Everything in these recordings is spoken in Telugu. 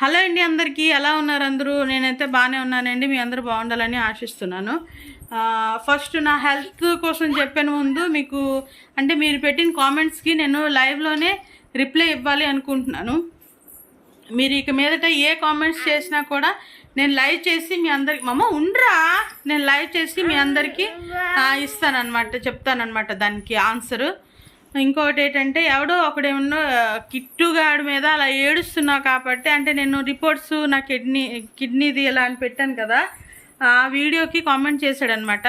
హలో అండి అందరికీ. ఎలా ఉన్నారు అందరూ? నేనైతే బాగానే ఉన్నానండి. మీ అందరూ బాగుండాలని ఆశిస్తున్నాను. ఫస్ట్ నా హెల్త్ కోసం చెప్పిన ముందు మీకు అంటే మీరు పెట్టిన కామెంట్స్కి నేను లైవ్లోనే రిప్లై ఇవ్వాలి అనుకుంటున్నాను. మీరు ఇక మీదట ఏ కామెంట్స్ చేసినా కూడా నేను లైవ్ చేసి మీ అందరికి మమ్మ ఉండరా? నేను లైవ్ చేసి మీ అందరికీ ఆ, ఇస్తానన్నమాట చెప్తానన్నమాట దానికి ఆన్సరు. ఇంకొకటి ఏంటంటే ఎవడో ఒకడేమన్నా కిట్టుగాడి మీద అలా ఏడుస్తున్నావు కాబట్టి అంటే నేను రిపోర్ట్స్ నా కిడ్నీ కిడ్నీది ఇలా అని పెట్టాను కదా ఆ వీడియోకి కామెంట్ చేశాడనమాట.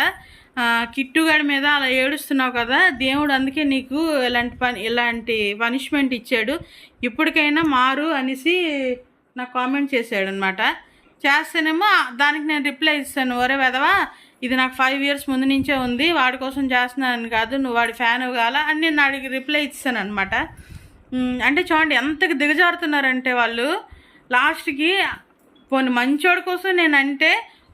కిట్టుగాడి మీద అలా ఏడుస్తున్నావు కదా దేవుడు అందుకే నీకు ఇలాంటి పని ఇలాంటి పనిష్మెంట్ ఇచ్చాడు. ఇప్పటికైనా మారు అనేసి నాకు కామెంట్ చేశాడనమాట. చేస్తేనేమో దానికి నేను రిప్లై ఇస్తాను. ఒరే వెదవా ఇది నాకు ఫైవ్ ఇయర్స్ ముందు నుంచే ఉంది వాడి కోసం చేస్తున్నాను కాదు నువ్వు వాడి ఫ్యాన్ కావాలా అని నేను వాడికి రిప్లై ఇస్తాను అనమాట అంటే చూడండి ఎంతకు దిగజారుతున్నారంటే వాళ్ళు లాస్ట్కి పోనీ మంచోడి కోసం నేనంటే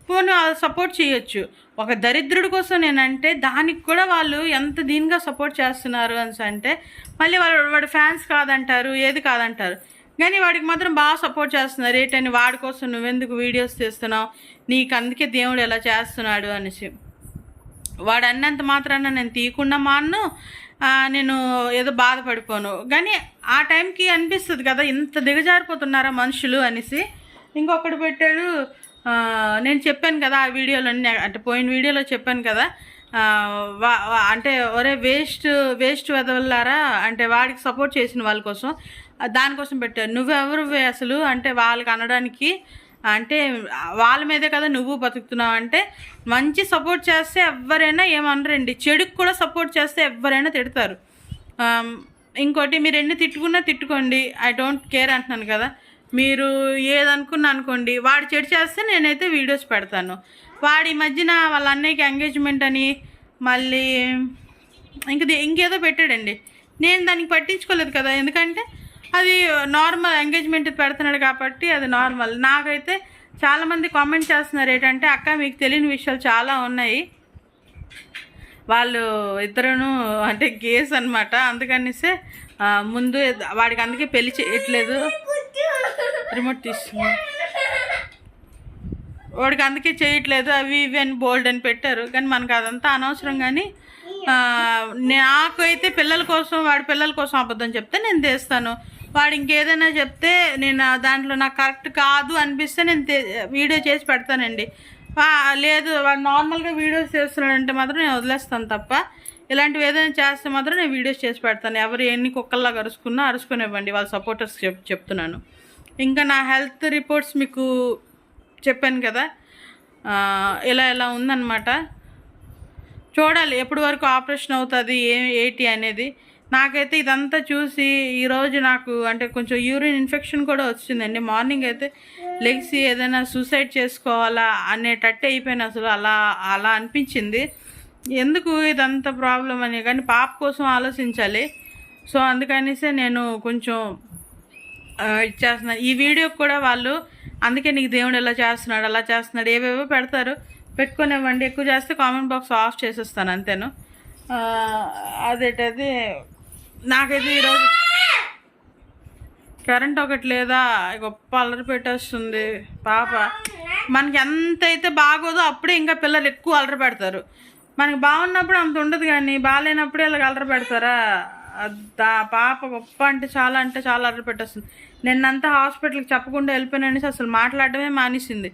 పోనీ సపోర్ట్ చేయొచ్చు. ఒక దరిద్రుడి కోసం నేనంటే దానికి కూడా వాళ్ళు ఎంత దీనిగా సపోర్ట్ చేస్తున్నారు అని అంటే మళ్ళీ వాళ్ళు వాడు ఫ్యాన్స్ కాదంటారు ఏది కాదంటారు. కానీ వాడికి మాత్రం బాగా సపోర్ట్ చేస్తున్నారు. ఏంటని వాడి కోసం నువ్వెందుకు వీడియోస్ తీస్తున్నావు? నీకు అందుకే దేవుడు ఎలా చేస్తున్నాడు అనేసి. వాడు అన్నంత మాత్రాన నేను తీయకుండా మాను నేను ఏదో బాధపడిపోను. కానీ ఆ టైంకి అనిపిస్తుంది కదా ఇంత దిగజారిపోతున్నారా మనుషులు అనేసి. ఇంకొకటి పెట్టాడు నేను చెప్పాను కదా ఆ వీడియోలో అంటే పోయిన వీడియోలో చెప్పాను కదా అంటే ఒరే వేస్ట్ వేస్ట్ వెదవల్లారా? అంటే వాడికి సపోర్ట్ చేసిన వాళ్ళ కోసం. దానికోసం పెట్టారు. నువ్వెవరు అసలు? అంటే వాళ్ళకి అనడానికి అంటే వాళ్ళ మీదే కదా నువ్వు బతుకుతున్నావు అంటే మంచి సపోర్ట్ చేస్తే ఎవరైనా ఏమనరండి. చెడుకు కూడా సపోర్ట్ చేస్తే ఎవరైనా తిడతారు. ఇంకోటి మీరు ఎన్ని తిట్టుకున్నా తిట్టుకోండి. ఐ డోంట్ కేర్ అంటున్నాను కదా. మీరు ఏదనుకున్నా అనుకోండి. వాడు చెడు చేస్తే నేనైతే వీడియోస్ పెడతాను. వాడి మధ్యన వాళ్ళ అన్నయ్యకి ఎంగేజ్మెంట్ అని మళ్ళీ ఇంక ఇంకేదో పెట్టాడండి. నేను దానికి పట్టించుకోలేదు కదా. ఎందుకంటే అది నార్మల్ ఎంగేజ్మెంట్ పెడుతున్నాడు కాబట్టి అది నార్మల్ నాకైతే చాలామంది కామెంట్ చేస్తున్నారు ఏంటంటే అక్క మీకు తెలియని విషయాలు చాలా ఉన్నాయి. వాళ్ళు ఇద్దరును అంటే గేస్ అనమాట అందుకనిసే ముందు వాడికి అందుకే పెళ్ళి చేయట్లేదు. రిమోట్ తీసుకున్నా వాడికి అందుకే చేయట్లేదు. అవి ఇవి అని బోల్డ్ అని పెట్టారు. కానీ మనకు అదంతా అనవసరం కానీ ఆ, నాకు అయితే పిల్లల కోసం వాడి పిల్లల కోసం అబద్ధం చెప్తే నేను తెస్తాను. వాడు ఇంకేదైనా చెప్తే నేను దాంట్లో నాకు కరెక్ట్ కాదు అనిపిస్తే నేను వీడియో చేసి పెడతానండి. లేదు వాడు నార్మల్గా వీడియోస్ చేస్తున్నాడంటే మాత్రం నేను వదిలేస్తాను తప్ప ఇలాంటివి ఏదైనా చేస్తే మాత్రం నేను వీడియోస్ చేసి పెడతాను. ఎవరు ఎన్ని కుక్కల్లాగా అరుచుకున్నా అరుచుకునివ్వండి వాళ్ళ సపోర్టర్స్ చెప్ చెప్తున్నాను. ఇంకా నా హెల్త్ రిపోర్ట్స్ మీకు చెప్పాను కదా ఇలా ఇలా ఉందన్నమాట. చూడాలి ఎప్పటి వరకు ఆపరేషన్ అవుతుంది ఏ ఏంటి అనేది. నాకైతే ఇదంతా చూసి ఈరోజు నాకు అంటే కొంచెం యూరిన్ ఇన్ఫెక్షన్ కూడా వచ్చిందండి. మార్నింగ్ అయితే లెగ్సి ఏదైనా సూసైడ్ చేసుకోవాలా అనేటట్టు అయిపోయిన అసలు అలా అలా అనిపించింది. ఎందుకు ఇదంతా ప్రాబ్లం అని? కానీ పాప కోసం ఆలోచించాలి. సో అందుకనేసే నేను కొంచెం ఇచ్చేస్తున్నాను ఈ వీడియో కూడా వాళ్ళు అందుకే నీకు దేవుడు ఎలా చేస్తున్నాడు అలా చేస్తున్నాడు ఏవేవో పెడతారు. పెట్టుకునేవ్వండి. ఎక్కువ చేస్తే కామెంట్ బాక్స్ ఆఫ్ చేసేస్తాను అంతేను. అదేటది నాకైతే ఈరోజు కరెంట్ ఒకటి లేదా? గొప్ప అల్లరి పెట్టేస్తుంది. పాప. మనకి ఎంత అయితే బాగోదో అప్పుడే ఇంకా పిల్లలు ఎక్కువ అల్లరి పెడతారు. మనకి బాగున్నప్పుడు అంత ఉండదు కానీ బాగాలేనప్పుడే ఇలా అల్లరి పెడతారా? పాప గొప్ప అంటే చాలా అంటే చాలా అల్లరి పెట్టేస్తుంది. నిన్నంతా హాస్పిటల్కి చెప్పకుండా వెళ్ళిపోయిననేసి అసలు మాట్లాడటమే మానేసింది.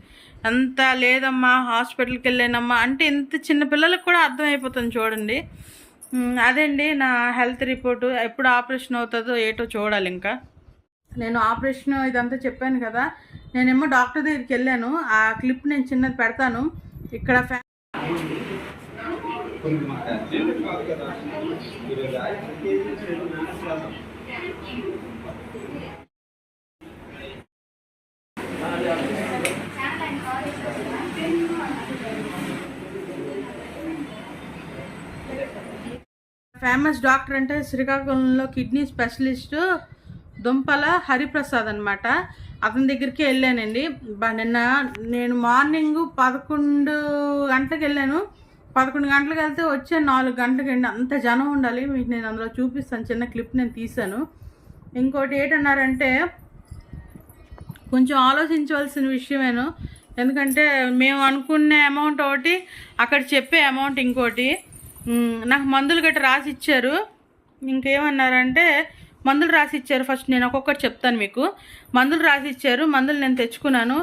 అంత లేదమ్మా హాస్పిటల్కి వెళ్ళానమ్మా అంటే ఇంత చిన్న పిల్లలకు కూడా అర్థమైపోతుంది చూడండి. అదండి నా హెల్త్ రిపోర్టు ఎప్పుడు ఆపరేషన్ అవుతుందో ఏటో చూడాలి ఇంకా. నేను ఆపరేషన్ ఇదంతా చెప్పాను కదా నేనేమో డాక్టర్ దగ్గరికి వెళ్ళాను ఆ క్లిప్ నేను చిన్నది పెడతాను. ఇక్కడ ఫ్యా ఫేమస్ డాక్టర్ అంటే శ్రీకాకుళంలో కిడ్నీ స్పెషలిస్టు దుంపల హరిప్రసాద్ అనమాట అతని దగ్గరికి వెళ్ళానండి. నిన్న నేను మార్నింగ్ పదకొండు గంటలకు వెళ్ళాను. పదకొండు గంటలకు వెళ్తే వచ్చే నాలుగు గంటలకు అండి అంత జనం ఉండాలి. మీకు నేను అందులో చూపిస్తాను. చిన్న క్లిప్ నేను తీశాను. ఇంకోటి ఏంటన్నారంటే కొంచెం ఆలోచించవలసిన విషయమేను. ఎందుకంటే మేము అనుకునే అమౌంట్ ఒకటి అక్కడ చెప్పే అమౌంట్ ఇంకోటి. నాకు మందులు గట్రా రాసి ఇచ్చారు ఇంకేమన్నారంటే మందులు రాసి ఇచ్చారు ఫస్ట్ నేను ఒక్కొక్కటి చెప్తాను మీకు. మందులు రాసి ఇచ్చారు మందులు నేను తెచ్చుకున్నాను.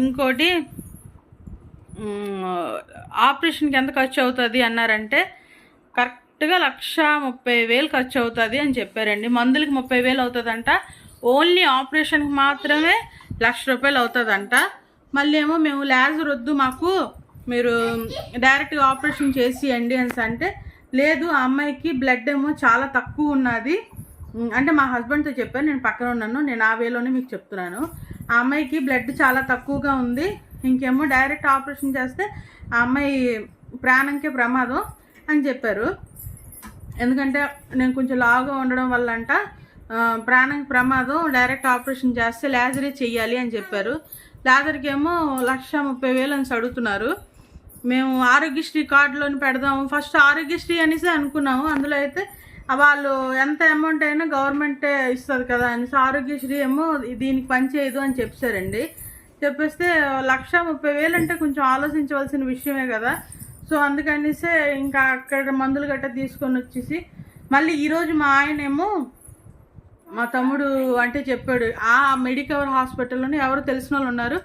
ఇంకోటి ఆపరేషన్కి ఎంత ఖర్చు అవుతుంది అన్నారంటే కరెక్ట్గా లక్ష ముప్పై వేలు ఖర్చు అవుతుంది అని చెప్పారండి. మందులకి ముప్పై వేలు అవుతుందంట. ఓన్లీ ఆపరేషన్కి మాత్రమే లక్ష రూపాయలు అవుతుందంట. మళ్ళీ ఏమో మేము లేజర్ వద్దు మాకు. మీరు డైరెక్ట్గా ఆపరేషన్ చేసియండి అని అంటే లేదు ఆ అమ్మాయికి బ్లడ్ ఏమో చాలా తక్కువ ఉన్నది. అంటే మా హస్బెండ్తో చెప్పాను నేను పక్కన ఉన్నాను నేను ఆ వేలోనే మీకు చెప్తున్నాను. ఆ అమ్మాయికి బ్లడ్ చాలా తక్కువగా ఉంది ఇంకేమో డైరెక్ట్ ఆపరేషన్ చేస్తే ఆ అమ్మాయి ప్రాణంకే ప్రమాదం అని చెప్పారు. ఎందుకంటే నేను కొంచెం లావుగా ఉండడం వల్ల అంట ఆ, ప్రమాదం డైరెక్ట్ ఆపరేషన్ చేస్తే లేజరే చెయ్యాలి అని చెప్పారు. లేజర్కి ఏమో లక్ష ముప్పై వేలు అని అడుగుతున్నారు. మేము ఆరోగ్యశ్రీ కార్డులోని పెడదాము. ఫస్ట్ ఆరోగ్యశ్రీ అనేసి అనుకున్నాము. అందులో అయితే వాళ్ళు ఎంత అమౌంట్ అయినా గవర్నమెంటే ఇస్తుంది కదా అనేసి ఆరోగ్యశ్రీ ఏమో దీనికి పనిచేయదు అని చెప్పారండి. చెప్పేస్తే లక్ష ముప్పై వేలు అంటే కొంచెం ఆలోచించవలసిన విషయమే కదా. సో అందుకనిసే ఇంకా అక్కడ మందులు గట్ట తీసుకొని వచ్చేసి మళ్ళీ ఈరోజు మా ఆయనేమో మా తమ్ముడు అంటే చెప్పాడు ఆ మెడికవర్ హాస్పిటల్లోనే ఎవరు తెలిసిన వాళ్ళు ఉన్నారు.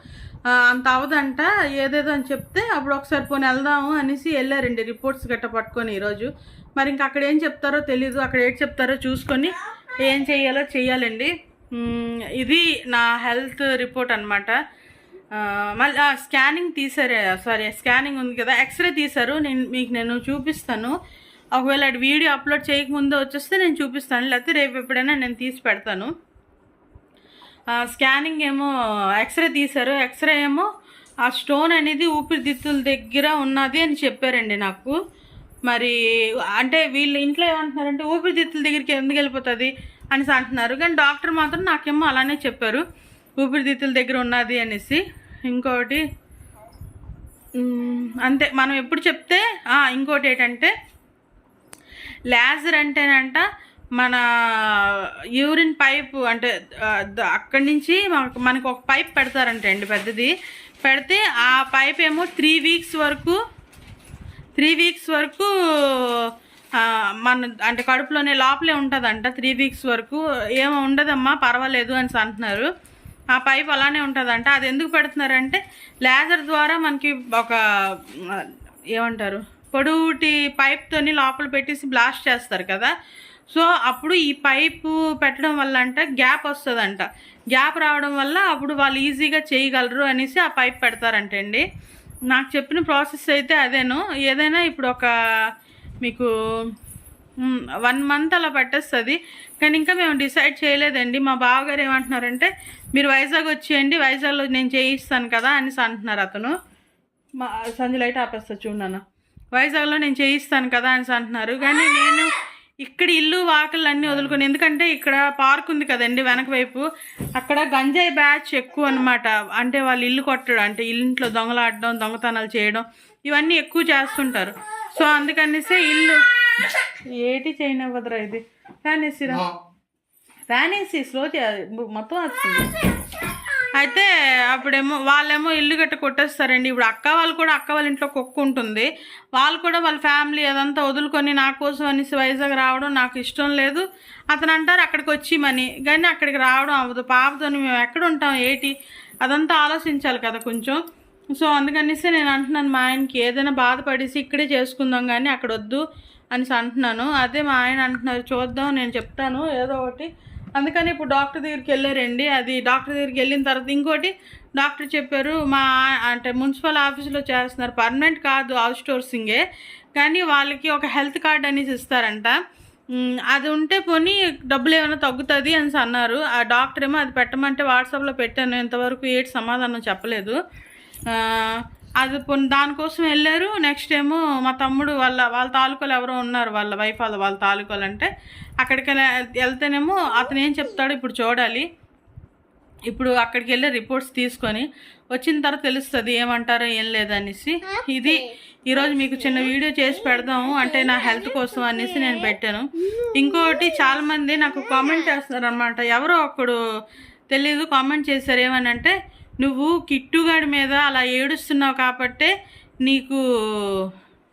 అంత అవదంట. ఏదేదో అని చెప్తే అప్పుడు ఒకసారి పోనీ వెళ్దాము అనేసి వెళ్ళారండి రిపోర్ట్స్ గట్ట పట్టుకొని ఈరోజు. మరి ఇంక అక్కడ ఏం చెప్తారో తెలీదు. అక్కడ ఏం చెప్తారో చూసుకొని ఏం చేయాలో చేయాలండి ఇది నా హెల్త్ రిపోర్ట్ అనమాట మళ్ళీ స్కానింగ్ తీసారే సారీ స్కానింగ్ ఉంది కదా. ఎక్స్రే తీశారు. నేను మీకు నేను చూపిస్తాను. ఒకవేళ వీడియో అప్లోడ్ చేయకముందే వచ్చేస్తే నేను చూపిస్తాను. లేకపోతే రేపు ఎప్పుడైనా నేను తీసి పెడతాను. స్కానింగ్ ఏమో ఎక్స్రే తీశారు. ఎక్స్రే ఏమో ఆ స్టోన్ అనేది ఊపిరితిత్తుల దగ్గర ఉన్నది అని చెప్పారండి నాకు. మరి అంటే వీళ్ళు ఇంట్లో ఏమంటున్నారంటే ఊపిరితిత్తుల దగ్గరికి ఎందుకు వెళ్ళిపోతుంది అనేసి అంటున్నారు. కానీ డాక్టర్ మాత్రం నాకేమో అలానే చెప్పారు. ఊపిరితిత్తుల దగ్గర ఉన్నది అనేసి. ఇంకోటి అంతే. మనం ఎప్పుడు చెప్తే ఇంకోటి ఏంటంటే లేజర్ అంటేనంట మన యూరిన్ పైప్ అంటే అక్కడి నుంచి మనకు మనకు ఒక పైప్ పెడతారంట అండి పెద్దది. పెడితే ఆ పైప్ ఏమో త్రీ వీక్స్ వరకు త్రీ వీక్స్ వరకు మన అంటే కడుపులోనే లోపలే ఉంటుందంట త్రీ వీక్స్ వరకు. ఏమో ఉండదమ్మా పర్వాలేదు అని అంటున్నారు. ఆ పైప్ అలానే ఉంటుందంట. అది ఎందుకు పెడుతున్నారంటే లేజర్ ద్వారా మనకి ఒక ఏమంటారు పొడుగుటి పైప్తోని లోపల పెట్టేసి బ్లాస్ట్ చేస్తారు కదా. సో అప్పుడు ఈ పైపు పెట్టడం వల్ల అంట గ్యాప్ వస్తుందంట. గ్యాప్ రావడం వల్ల అప్పుడు వాళ్ళు ఈజీగా చేయగలరు అనేసి ఆ పైప్ పెడతారంటండి. నాకు చెప్పిన ప్రాసెస్ అయితే అదేను. ఏదైనా ఇప్పుడు ఒక మీకు వన్ మంత్ అలా పట్టేస్తుంది. కానీ ఇంకా మేము డిసైడ్ చేయలేదండి. మా బావగారు ఏమంటున్నారంటే మీరు వైజాగ్ వచ్చేయండి వైజాగ్లో నేను చేయిస్తాను కదా అనేసి అంటున్నారు అతను. మా సంజయ్ లైట్ ఆపేస్తా చూడన్నాను వైజాగ్లో నేను చేయిస్తాను కదా అనేసి అంటున్నారు. కానీ నేను ఇక్కడ ఇల్లు వాకిళ్ళు అన్నీ వదులుకొని. ఎందుకంటే ఇక్కడ పార్క్ ఉంది కదండి వెనక వైపు. అక్కడ గంజాయి బ్యాచ్ ఎక్కువ అనమాట అంటే వాళ్ళు ఇల్లు కొట్టడం అంటే ఇంట్లో దొంగలాడడం దొంగతనాలు చేయడం ఇవన్నీ ఎక్కువ చేస్తుంటారు. సో అందుకనేసి ఇల్లు ఏటి చేయనివ్వదురా ఇది. ఫ్యాన్ వేసిరా ఫ్యాన్ వేసి స్లో మొత్తం వస్తుంది. అయితే అప్పుడేమో వాళ్ళేమో ఇల్లు గట్ట కొట్టేస్తారండి. ఇప్పుడు అక్క వాళ్ళు కూడా అక్క వాళ్ళ ఇంట్లో కుక్క ఉంటుంది. వాళ్ళు కూడా వాళ్ళ ఫ్యామిలీ అదంతా వదులుకొని నా కోసం అనేసి వైజాగ్ రావడం నాకు ఇష్టం లేదు. అతను అంటారు అక్కడికి వచ్చి మని. కానీ అక్కడికి రావడం అవ్వదు. పాపతో మేము ఎక్కడ ఉంటాం ఏటి? అదంతా ఆలోచించాలి కదా కొంచెం. సో అందుకనేసి నేను అంటున్నాను మా ఆయనకి ఏదైనా బాధపడేసి ఇక్కడే చేసుకుందాం కానీ అక్కడ వద్దు అనేసి అంటున్నాను. అదే మా ఆయన అంటున్నారు చూద్దాం నేను చెప్తాను. ఏదో ఒకటి. అందుకని ఇప్పుడు డాక్టర్ దగ్గరికి వెళ్ళారండి. అది డాక్టర్ దగ్గరికి వెళ్ళిన తర్వాత ఇంకోటి డాక్టర్ చెప్పారు మా అంటే మున్సిపల్ ఆఫీస్లో చేస్తున్నారు. పర్మనెంట్ కాదు అవుట్ స్టోర్సింగే కానీ వాళ్ళకి ఒక హెల్త్ కార్డ్ అనేసి ఇస్తారంట. అది ఉంటే పోనీ డబ్బులు ఏమైనా తగ్గుతుంది అని అన్నారు. ఆ డాక్టర్ ఏమో అది పెట్టమంటే వాట్సాప్లో పెట్టాను. ఇంతవరకు ఏటి సమాధానం చెప్పలేదు. అది దానికోసం వెళ్ళారు. నెక్స్ట్ ఏమో మా తమ్ముడు వాళ్ళ వాళ్ళ తాలూకాలు ఎవరో ఉన్నారు. వాళ్ళ వైఫ్ వాళ్ళ వాళ్ళ తాలూకాలు అంటే అక్కడికి వెళ్ళ- వెళ్తేనేమో అతను ఏం చెప్తాడో ఇప్పుడు చూడాలి. ఇప్పుడు అక్కడికి వెళ్ళి రిపోర్ట్స్ తీసుకొని వచ్చిన తర్వాత తెలుస్తుంది ఏమంటారో ఏం లేదనేసి. ఇది ఈరోజు మీకు చిన్న వీడియో చేసి పెడదాము అంటే నా హెల్త్ కోసం అనేసి నేను పెట్టాను. ఇంకోటి చాలామంది నాకు కామెంట్ చేస్తున్నారు అనమాట ఎవరో ఒకడు తెలీదు కామెంట్ చేశారు ఏమని అంటే నువ్వు కిట్టుగాడి మీద అలా ఏడుస్తున్నావు కాబట్టే నీకు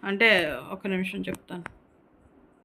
అంటే ఒక నిమిషం చెప్తాను.